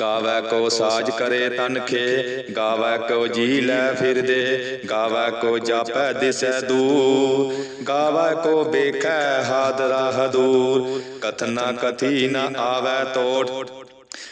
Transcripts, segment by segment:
ਗਾਵੈ ਕੋ ਸਾਜ ਕਰੇ ਤਨਖੇ ਗਾਵੈ ਕੋ ਜੀ ਲੈ ਫਿਰਦੇ, ਗਾਵੈ ਕੋ ਜਾਪੈ ਦਿਸੈ ਦੂਰ, ਗਾਵੈ ਕੋ ਬੇਖੈ ਹਾਦਰਾ ਹਦੂਰ, ਕਥਨਾ ਕਥੀ ਨ ਆਵੈ ਤੋੜ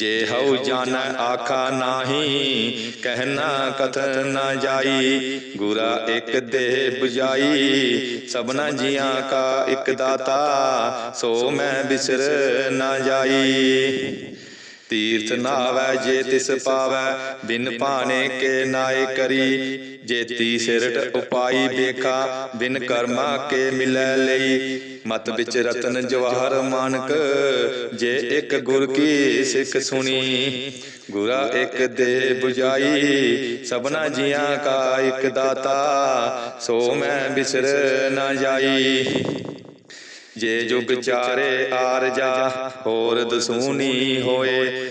ਜੇ ਹਉ ਜਾਣੈ ਆਖਾ ਨਾਹੀ ਕਹਿਣਾ ਕਥਨ ਨਾ ਜਾਈ। ਗੁਰਾ ਇੱਕ ਦੇ 부ਜਾਈ ਸਭਨਾ ਜੀਆਂ ਕਾ ਇੱਕ ਦਾਤਾ, ਸੋ ਮੈਂ ਬਿਸਰ ਨਾ ਜਾਈ। ਤੀਰਥ ਨਾਵੈ ਜੇ ਤਿਸ ਪਾਵੈ, ਬਿਨ ਭਾਣੇ ਕੇ ਨਾਏ ਕਰੀ। ਜੇਤੀ ਸਿਰਟ ਉਪਾਈ ਬੇਖਾ ਬਿਨ ਕਰਮਾ ਕੇ ਮਿਲੈ ਲਈ। ਮਤ ਵਿੱਚ ਰਤਨ ਜਵਾਹਰ ਮਾਨਕ, ਜੇ ਇੱਕ ਗੁਰ ਕੀ ਸਿੱਖ ਸੁਣੀ, ਗੁਰਾ ਇੱਕ ਦੇ 부ਜਾਈ ਸਭਨਾ ਜੀਆਂ ਕਾ ਇੱਕ ਦਾਤਾ, ਸੋ ਮੈਂ ਬਿਸਰ ਨਾ ਜਾਈ। ਜੇ ਜੁਗ ਚਾਰੇ ਆਰ ਜਾ, ਹੋਰ ਦਸੂਨੀ ਹੋਏ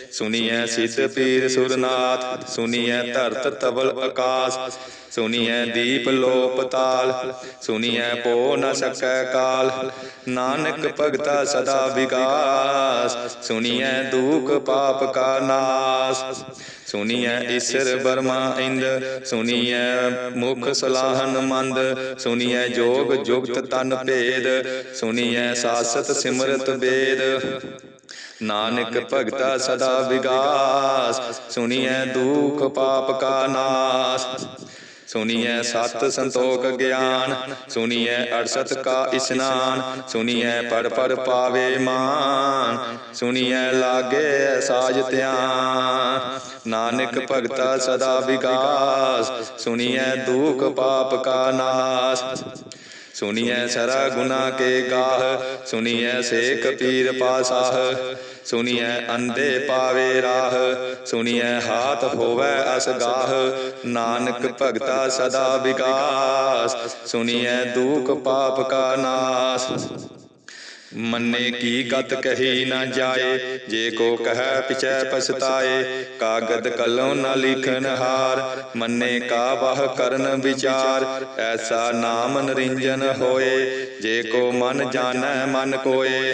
ਸੁਨੀਐ ਸਿੱਧ ਪੀਰ ਸੁਰਨਾਥ, ਸੁਨੀਐ ਧਰਤ ਤਵਲ ਆਕਾਸ, ਸੁਨੀਐ ਦੀਪ ਲੋਪ ਤਾਲ, ਸੁਨੀਐ ਪੋ ਨ ਸਕੈ ਕਾਲ। ਨਾਨਕ ਭਗਤਾ ਸਦਾ ਵਿਗਾਸ, ਸੁਨੀਐ ਦੁਖ ਪਾਪ ਕਾ ਨਾਸ। ਸੁਨੀਐ ਈਸ਼ਰ ਬਰਮਾ ਇੰਦ, ਸੁਨੀਐ ਮੁਖ ਸਲਾਹਨ ਮੰਦ, ਸੁਨੀਐ ਜੋਗ ਜੁਗਤ ਤਨ ਭੇਦ, ਸੁਨੀਐ ਸਾਸਤ ਸਿਮਰਤ ਵੇਦ। ਨਾਨਕ ਭਗਤਾ ਸਦਾ ਵਿਗਾਸ। ਸੁਣੀਐ ਦੁਖ ਪਾਪ ਕਾ ਨਾਸ। ਸੁਨੀਐ ਸਤ ਸੰਤੋਖ ਗਿਆਨ। ਸੁਨੀਐ ਅਰਸਤ ਕਾ ਇਸਨਾਨ। ਸੁਨੀਐ ਪੜ ਪੜ ਪਾਵੇ ਮਾਨ। ਸੁਨੀਐ ਲਾਗੇ ਸਾਜ ਧਿਆਨ। ਨਾਨਕ ਭਗਤਾ ਸਦਾ ਵਿਗਾਸ। ਸੁਨੀਐ ਦੁਖ ਪਾਪ ਕਾ ਨਾਸ। ਸੁਨੀਐ ਸਰਾ ਗੁਨਾ ਕੇ ਗਾਹ ਸੁਨੀਐ ਸੇਖ ਪੀਰ ਪਾਸਾਹ ਸੁਨੀਐ ਅੰਧੇ ਪਾਵੇ ਰਾਹ ਸੁਨੀਐ ਹਾਥ ਹੋਵੇ ਅਸਗਾਹ ਨਾਨਕ ਭਗਤਾ ਸਦਾ ਵਿਕਾਸ ਸੁਨੀਐ ਦੁਖ ਪਾਪ ਕਾ ਨਾਸ ਮੰਨੇ ਕੀ ਗਤ ਕਹੀ ਨਾ ਜਾਏ, ਜੇ ਕੋ ਕਹੈ ਪਿਛੈ ਪਛਤਾਏ, ਕਾਗਦ ਕਲਮ ਨਾ ਲਿਖਨ ਹਾਰ, ਮੰਨੇ ਕਾ ਵਾਹ ਕਰਨ ਵਿਚਾਰ, ਐਸਾ ਨਾਮ ਨਰਿੰਜਨ ਹੋਏ, ਜੇ ਕੋ ਮਨ ਜਾਣੈ ਮਨ ਕੋਏ।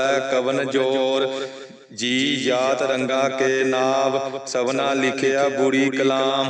ਕਵਨ ਜੋਰ ਜੀ ਜਾਤ ਰੰਗਾ ਕੇ ਨਾਮ ਸਭਨਾ ਲਿਖਿਆ ਬੁਰੀ ਕਲਾਮ।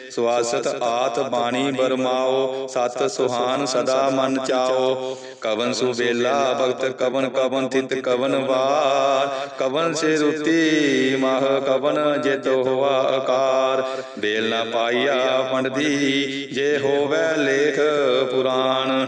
ਸਵਾਸਤ ਆਤ ਬਾਣੀ ਬਰਮਾਓ ਸਤ ਸੁਹਾਨ ਸਦਾ ਮਨ ਚਾਓ। ਕਵਨ ਸੁਬੇਲਾ ਭਗਤ ਕਵਨ ਕਵਨ ਤਿਤ ਕਵਨ ਵਾਰ। ਕਵਨ ਸੇ ਰੁਤੀ ਮਹ ਕਵਨ ਜੇ ਤੋ ਹੋਆ ਆਕਾਰ। ਬੇਲ ਨਾ ਪਾਈਆ ਪੰਡਦੀ ਜੇ ਹੋਵੇ ਲੇਖ ਪੁਰਾਣ।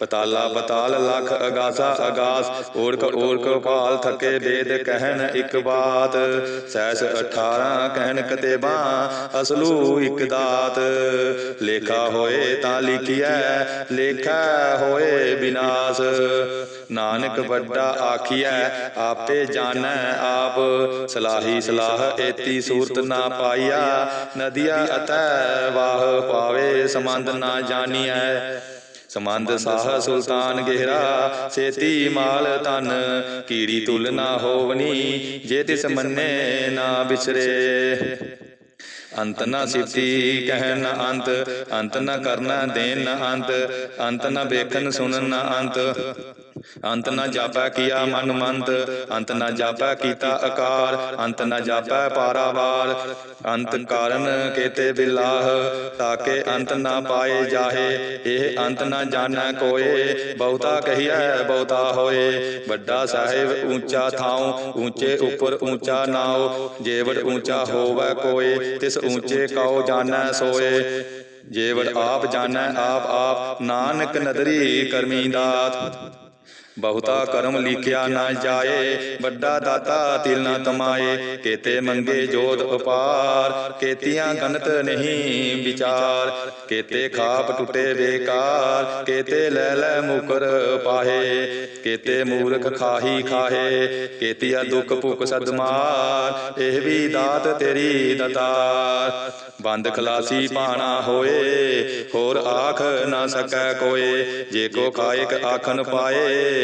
ਪਤਾਲਾ ਪਤਾਲ ਲਖ ਅਗਾਸਾ ਅਗਾਸ ਓੜਕ ਓੜਕ ਪਾਲ ਥਕੇ ਵੇਦ ਕਹਿਣ ਇੱਕ ਬਾਤ, ਸੈਸ 18 ਕਹਿਣ ਕਤੇਬਾ, ਅਸਲੂ ਇੱਕ ਦਾਤ। ਲੇਖਾ ਹੋਏ ਤਾਂ ਲਿਖਿਐ, ਲੇਖਾ ਹੋਏ ਵਿਨਾਸ਼ ਨਾਨਕ ਵੱਡਾ ਆਖੀਐ, ਆਪੇ ਜਾਣੈ ਆਪ। ਸਲਾਹੀ ਸਲਾਹ ਏਤੀ ਸੂਰਤ ਨਾ ਪਾਈਆ, ਨਦੀਆ ਅਤੈ ਵਾਹ ਪਾਵੇ ਸਮੰਦ ਨਾ ਜਾਣੀਐ। ਸਮੰਦ ਸਾਹ ਸੁਲਤਾਨ ਗਹਿਰਾ, ਸੇਤੀ ਮਾਲ ਤਨ ਕੀੜੀ ਤੁਲ ਨਾ ਹੋਵਨੀ, ਜੇ ਤਿਸ ਮੰਨੇ ਨਾ ਵਿਸਰੇ ਅੰਤ ਨਾ ਸਿਫਤੀ ਕਹਿਣ ਨਾ ਅੰਤ ਅੰਤ ਨਾ ਕਰਨਾ ਦੇਨ ਨਾ ਅੰਤ ਅੰਤ ਨਾ ਵੇਖਣ ਸੁਣਨ ਨਾ ਅੰਤ। ਅੰਤ ਨਾ ਜਾਪੈ ਕੀਆ ਮਨ ਮੰਤ ਅੰਤ ਨਾ ਜਾਪੈ ਕੀਤਾ ਆਕਾਰ ਅੰਤ ਨਾ ਜਾਪੈ ਪਾਰਾਵਾਰ। ਅੰਤ ਕਾਰਨ ਕੇਤੇ ਬਿਲਾਹ ਤਾਕੇ ਅੰਤ ਨਾ ਪਾਏ ਜਾਹੇ ਇਹ ਅੰਤ ਨਾ ਜਾਣੈ ਕੋਏ ਬਹੁਤਾ ਕਹੀਐ ਬਹੁਤਾ ਹੋਏ। ਵੱਡਾ ਸਾਹਿਬ ਊਂਚਾ ਥਾਉ ਊਂਚੇ ਉੱਪਰ ਊਂਚਾ ਨਾਉ ਜੇਵੜ ਊਂਚਾ ਹੋਵੈ ਕੋਏ ਤਿਸ ਊਂਚੇ ਕਉ ਜਾਣੈ ਸੋਏ। ਜੇਵੜ ਆਪ ਜਾਣੈ ਆਪ ਆਪ ਨਾਨਕ ਨਦਰੀ ਕਰਮੀ ਦਾਤ। ਬਹੁਤਾ ਕਰਮ ਲਿਖਿਆ ਨਾ ਜਾਏ, ਵੱਡਾ ਦਾਤਾ ਤਿਲ ਨਾ ਤਮਾਏ ਕੇਤੇ ਮੰਗੇ ਜੋਤ ਉਪਾਰ, ਕੇਤੀਆਂ ਗਨਤ ਨਹੀਂ ਵਿਚਾਰ। ਕੇਤੇ ਖਾਪ ਟੁੱਟੇ ਬੇਕਾਰ, ਕੇਤੇ ਲੈ ਲੈ ਮੁਕਰ ਪਾਹੇ। ਕੇਤੇ ਮੂਰਖ ਖਾਹੀ ਖਾਹੇ, ਕੇਤੀਆ ਦੁੱਖ ਭੁਖ ਸਦਮਾਰ ਇਹ ਵੀ ਦਾਤ ਤੇਰੀ ਦਤਾਰ। ਬੰਦ ਖਲਾਸੀ ਪਾਣਾ ਹੋਏ, ਹੋਰ ਆਖ ਨਾ ਸਕੈ ਕੋਏ। ਜੇ ਕੋ ਖਾਇਕ ਆਖਨ ਪਾਏ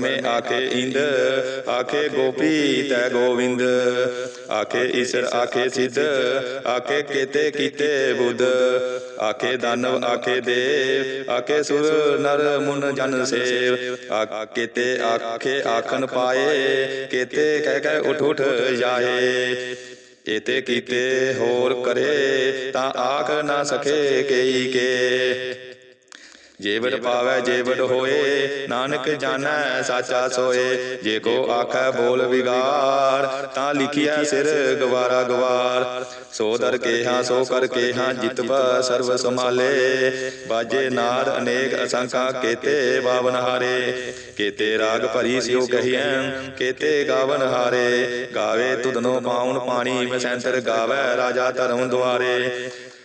ਆਖੇ ਇੰਦ, ਆਖੇ ਗੋਪੀ ਤੈ ਗੋਵਿੰਦ। ਆਖੇ ਈਸ਼ਰ, ਆਖੇ ਸਿੱਧ, ਆਖੇ ਕੇਤੇ ਕੀਤੇ ਬੁੱਧ। ਆਖੇ ਦਾਨਵ, ਆਖੇ ਦੇਵ, ਆਖੇ ਸੁਰ ਨਰ ਮੁਨ ਜਨ ਸੇਵ। ਆਖੇ ਤੇ ਆਖੇ ਆਖਣ ਪਾਏ, ਕੇਤੇ ਕਹਿ ਕਹਿ ਉਠ ਉਠ ਜਾਏ। ਇਤੇ ਕੀਤੇ ਹੋਰ ਕਰੇ, ਤਾਂ ਆਖ ਨਾ ਸਕੇ ਕਈ ਕੇ। ਜੇਵੜ ਪਾਵੈ ਜੇਵੜ ਹੋਏ ਨਾਨਕ ਜਾਣੈ ਸਾਚਾ ਸੋਏ। ਜੇ ਕੋ ਆਖੈ ਬੋਲ ਵਿਗਾਰ ਤਾਂ ਲਿਖਿਆ ਸਿਰ ਗਵਾਰਾ ਗਵਾਰ। ਸੋ ਦਰ ਕੇ ਹਾਂ ਸੋ ਕਰ ਕੇ ਹਾਂ ਜਿਤਵਾ ਸਰਬ ਸਮਾਲੇ ਬਾਜੇ ਨਾਦ ਅਨੇਕ ਅਸੰਖਾ ਕੇਤੇ ਬਾਵਨ ਹਾਰੇ। ਕੇਤੇ ਰਾਗ ਭਰੀ ਸਿਓ ਕਹੀਐ ਕੇਤੇ ਗਾਵਨ ਹਾਰੇ। ਗਾਵੇ ਤੁਧਨੋ ਪਾਉਣ ਪਾਣੀ ਵਸੈਂਤਰ ਗਾਵੇ ਰਾਜਾ ਧਰਮ ਦੁਆਰੇ।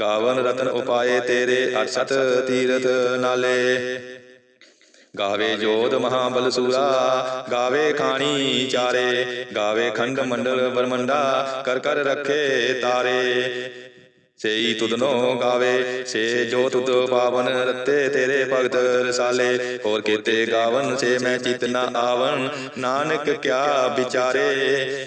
ਗਾਵਨ ਰਤਨ ਉਪਾਏ ਤੇਰੇ ਅਰਸਤ ਤੀਰਥ ਨਾਲੇ। ਗਾਵੇ ਜੋਧ ਮਹਾਬਲ ਸੂਰਾ, ਗਾਵੇ ਖਾਣੀ ਚਾਰੇ। ਗਾਵੇ ਖੰਡ ਮੰਡਲ ਬਰਮੰਡਾ ਕਰ ਕਰ ਰੱਖੇ ਤਾਰੇ। ਸੇਈ ਤੁਧਨੋ ਗਾਵੇ, ਸੇ ਜੋ ਤੁਧ ਪਾਵਨ ਰਤੇ ਤੇਰੇ ਭਗਤ ਰਸਾਲੇ। ਹੋਰ ਕੀਤੇ ਗਾਵਨ, ਸੇ ਮੈਂ ਚਿਤ ਆਵਨ ਨਾਨਕ ਕਿਆ ਵਿਚਾਰੇ।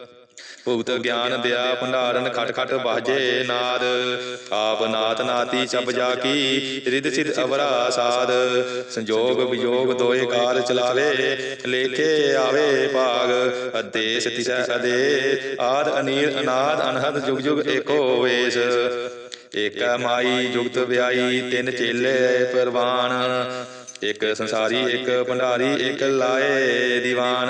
ਭੁਗਤ ਗਿਆਨ ਦਿਆ ਭੰਡਾਰਨ ਖਟ ਖਟ ਬਾਜੇ ਨਾਦ। ਆਪ ਨਾਤ ਨਾਤੀ ਚਬ ਜਾ ਕੀ ਰਿਦ ਸਿਧ ਅਵਰਾ ਸਾਧ। ਸੰਜੋਗ ਵਿਜੋਗ ਦੋਏ ਕਾਲ ਚਲਾਵੇ ਲੇਖੇ ਆਵੇ ਭਾਗ। ਅਦੇਸ ਤਿਸੈ ਅਦੇ ਆਦ ਅਨੀਲ ਅਨਾਦ ਅਨਹਦ ਜੁਗ ਜੁਗ ਏਕੋ ਵੇਸ। ਏਕੈ ਮਾਈ ਜੁਗਤ ਵਿਆਈ ਤਿੰਨ ਚੇਲੇ ਪਰਵਾਨ। ਇੱਕ ਸੰਸਾਰੀ ਇੱਕ ਭੰਡਾਰੀ ਇੱਕ ਲਾਏ ਦੀਵਾਨ।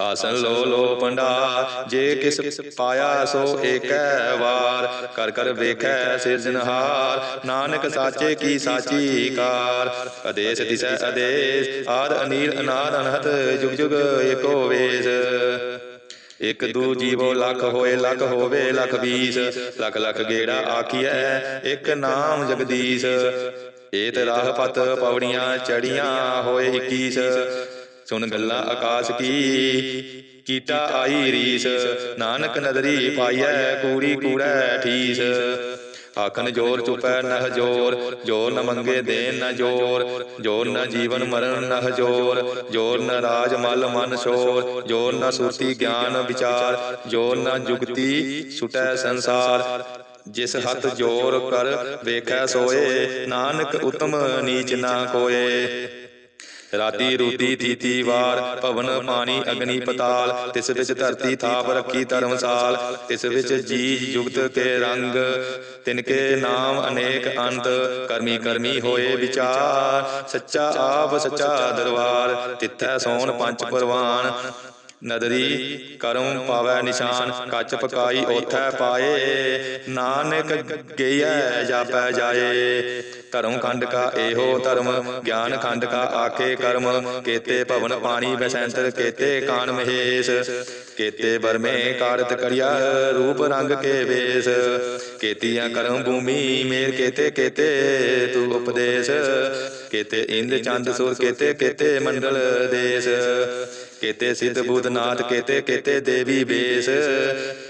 ਆਸਨ ਲੋ ਲੋ ਪੰਡਾ ਜੇ ਕਿਸ ਪਾਇਆ ਸੋ ਏਕੈ ਵਾਰ, ਕਰ ਕਰ ਵੇਖੈ ਸਿਰਜਨਹਾਰ ਨਾਨਕ ਸਾਚੇ ਕੀ ਸਾਚੀ ਕਾਰ। ਅਦੇਸ ਦਿਸੈ ਅਦੇਸ, ਆਦ ਅਨੀਲ ਅਨਾਦ ਅਨਹਤ ਜੁਗ ਜੁਗ ਏਕੋ ਵੇਸ। ਇਕ ਦੂ ਜੀਵੋ ਲੱਖ ਹੋਏ ਲੱਖ ਹੋਵੇ ਲੱਖ ਵੀਸ ਲੱਖ ਲੱਖ ਗੇੜਾ ਆਖੀਐ, ਇੱਕ ਨਾਮ ਜਗਦੀਸ਼। ਏਤ ਰਾਹ ਪਤ ਪੌੜੀਆਂ ਚੜੀਆਂ ਹੋਏ 21 ਸੁਣ ਗੱਲਾਂ ਆਕਾਸ਼ ਕੀ। ਕੀਤਾ ਆਈ ਰੀਸ, ਨਾਨਕ ਨਦਰੀ ਪਾਈਐ, ਕੂੜੀ ਕੂੜੈ ਠੀਸ। ਆਖਨ ਜੋਰ ਚੁਪੈ ਨਹ ਜੋਰ ਜੋਰ ਨ ਮੰਗੇ ਦੇਨ ਨ ਜੋਰ ਜੋਰ ਨ ਜੀਵਨ ਮਰਨ ਨਹ ਜੋਰ ਜੋਰ ਨ ਰਾਜ ਮਲ ਮਨ ਸ਼ੋਰ, ਜੋਰ ਨ ਸੁਰਤੀ ਗਿਆਨ ਵਿਚਾਰ, ਜੋਰ ਨ ਜੁਗਤੀ ਸੁਟੈ ਸੰਸਾਰ। ਜਿਸ ਹੱਥ ਜੋਰ ਕਰ ਵੇਖੈ ਸੋਏ, ਨਾਨਕ ਉਤਮ ਨੀਚ ਨਾ ਕੋਏ। ਰਾਤੀ ਰੂਤੀ ਥੀਤੀ ਵਾਰ ਭਵਨ ਪਾਣੀ ਅਗਨੀ ਪਤਾਲ ਤਿਸ ਵਿੱਚ ਧਰਤੀ ਥਾਪ ਰੱਖੀ ਧਰਮਸਾਲ ਤਿਸ ਵਿੱਚ ਜੀਜ ਜੁਗਤ ਕੇ ਰੰਗ ਤਿਨਕੇ ਨਾਮ ਅਨੇਕ ਅੰਤ ਕਰਮੀ ਕਰਮੀ ਹੋਏ ਵਿਚਾਰ ਸੱਚਾ ਆਪ ਸੱਚਾ ਦਰਬਾਰ ਤਿੱਥੈ ਸੋਣ ਪੰਜ ਪਰਵਾਨ ਨਦਰੀ ਕਰਮ ਪਾਵੈ ਨਿਸ਼ਾਨ ਕੱਚ ਪਕਾਈ ਓਥੈ ਪਾਏ ਨਾਨਕ ਗਈਐ ਜਾਪੈ ਜਾਏ। ਧਰਮ ਖੰਡ ਕਾ ਇਹੋ ਧਰਮ, ਗਿਆਨ ਖੰਡ ਕਾ ਆਖੇ ਕਰਮ, ਕੇਤੇ ਭਵਨ ਪਾਣੀ ਬਸੰਤਰ ਕੇਤੇ ਕਾਨ ਮਹੇਸ਼, ਕੇਤੇ ਬਰਮੇ ਕਾਰਤ ਕਰਿਆ ਰੂਪ ਰੰਗ ਕੇ ਵੇਸ, ਕੇਤੀਆਂ ਕਰਮ ਭੂਮੀ ਮੇਰ ਕੇਤੇ ਕੇਤੇ ਤੂ ਉਪਦੇਸ਼, ਕੇਤੇ ਇੰਦ ਚੰਦ ਸੁਰ ਕੇਤੇ ਕੇਤੇ ਮੰਡਲ ਦੇਸ, ਕੇਤੇ ਸਿਧ ਬੂਦਨਾਥ ਕੇਤੇ ਕੇਤੇ ਦੇਵੀ ਬੇਸ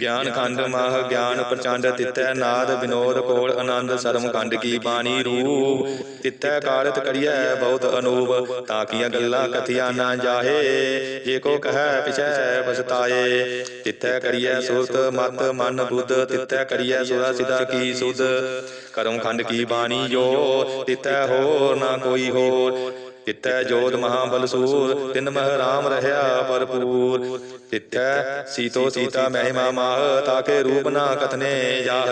ਗਿਆਨ ਖੰਡ ਮਹ ਗਿਆਨ ਪ੍ਰਚੰਡ ਤਿੱਤੈ ਨਾਦ ਵਿਨੋਦ ਕੋਲ ਆਨੰਦ ਸਰਮ ਖੰਡ ਕੀ ਬਾਣੀ ਰੂਪ। ਤਿੱਤੈ ਕਾਰਤ ਕਰੀਐ ਬਹੁਤ ਅਨੂਪ। ਤਾਂ ਕੀਆਂ ਗੱਲਾਂ ਕਥਿਆ ਨਾ ਜਾਹੇ। ਜੇ ਕੋ ਕਹੈ ਪਿਛੈ ਪਛਤਾਏ ਤਿੱਤੈ ਕਰੀਐ ਸੁਰਤ ਮਤ ਮਨ ਬੁੱਧ। ਤਿੱਤੈ ਕਰੀਐ ਸੁਰਾ ਸਿਦਾ ਕੀ ਸੁਧ। ਕਰਮ ਖੰਡ ਕੀ ਬਾਣੀ ਜੋ ਤਿੱਤੈ ਹੋਰ ਨਾ ਕੋਈ ਹੋਰ। ਤਿੱਥੈ ਜੋਤ ਮਹਾਬਲ ਸੂਰ, ਤਿਨ ਮਹ ਰਾਮ ਰਹਾ ਭਰਪੂਰ। ਤਿੱਥੈ ਸੀਤੋ ਸੀਤਾ ਮਹਿਮਾ ਮਾਹ, ਤਾਕੇ ਰੂਪ ਨਾ ਕਥਨੇ ਜਾਹ।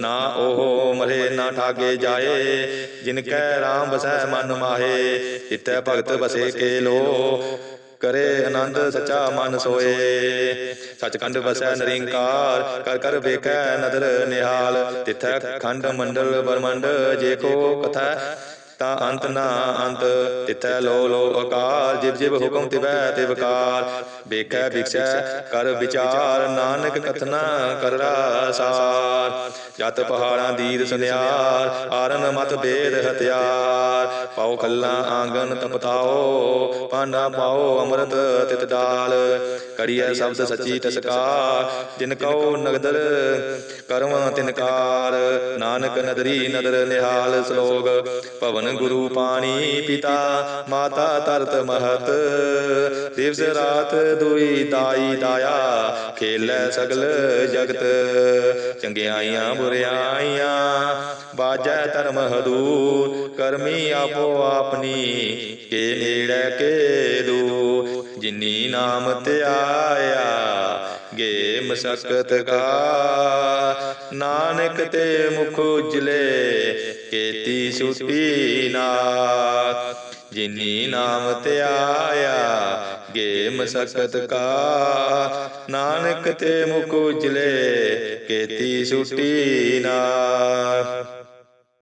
ਨਾ ਉਹ ਮਰੇ, ਨਾ ਠਾਗੇ ਜਾਏ ਜਿਨ ਕੈ ਰਾਮ ਬਸੈ ਮਨ ਮਾਹੇ। ਤਿੱਥੈ ਭਗਤ ਬਸੇ ਕੇ ਲੋ, ਕਰੇ ਆਨੰਦ ਸਚਾ ਮਨ ਸੋਏ। ਸਚਖੰਡ ਵਸੈ ਨਰਿੰਕਾਰ, ਕਰ ਕਰ ਵੇਖੈ ਨਦਰ ਨਿਹਾਲ। ਤਿਥੈ ਖੰਡ ਮੰਡਲ ਬਰਮੰਡ ਜੇ ਕੋ ਕਥਾ ਤਾਂ ਅੰਤ ਨਾ ਅੰਤ, ਤਿਥੈ ਲੋ ਲੋ ਅਕਾਲ, ਜਿਵ ਜਿਵ ਹੁਕਮ ਤਿਵੈ ਤਿਵਕਾਰ ਵੇਖੈ, ਵਿਖਸੈ, ਕਰ ਵਿਚਾਰ, ਨਾਨਕ ਕਥਨਾ ਕਰ ਰਾਸਾਰ ਜਤ ਪਹਾੜਾਂ ਦੀਦ ਸੁਨਿਆਰ, ਆਰਨ ਮਤ ਭੇਦ ਹਥਿਆਰ। ਪਾਉ ਖੱਲਾ ਆਂਗਨ ਤਪਤਾਓ ਪਾਣਾ ਪਾਓ ਅੰਮ੍ਰਿਤ ਤਿਤ ਡਾਲ ਕੜੀਐ ਸ਼ਬਦ ਸੱਚੀ ਤਸਕਾਰ, ਜਿਨ ਕਉ ਨਗਦਰ ਕਰਮ ਤਿਨਕਾਰ ਨਾਨਕ ਨਦਰੀ ਨਦਰ ਨਿਹਾਲ ਸਲੋਗ, ਭਵਨ ਗੁਰੂ ਪਾਣੀ ਪਿਤਾ, ਮਾਤਾ ਤਰਤ ਮਹਤ। ਦਿਵਸ ਰਾਤ ਦੁਈ ਦਾਈ ਦਾਇਆ, ਖੇਲੈ ਸਗਲ ਜਗਤ। ਚੰਗਿਆਈਆਂ ਬੁਰਿਆਈਆਂ ਬਾਜੈ ਧਰਮ ਹਦੂਰ। ਕਰਮੀ ਆਪੋ ਆਪਣੀ, ਕੇ ਨੇੜੇ ਕੇ ਦੂ ਜਿਨੀ ਨਾਮ ਧਿਆਇਆ ਮਸਕਤ ਕਾ। ਨਾਨਕ ਤੇ ਮੁਖ ਉਜਲੇ, ਕੇਤੀ ਸੁਟੀ ਨਾਥ। ਜਿਨੀ ਨਾਮ ਧਿਆਇਆ ਗੇ ਮਸਕਤ ਕਾ। ਨਾਨਕ ਤੇ ਮੁਖ ਉਜਲੇ, ਕੇਤੀ ਸੁਟੀ ਨਾਥ।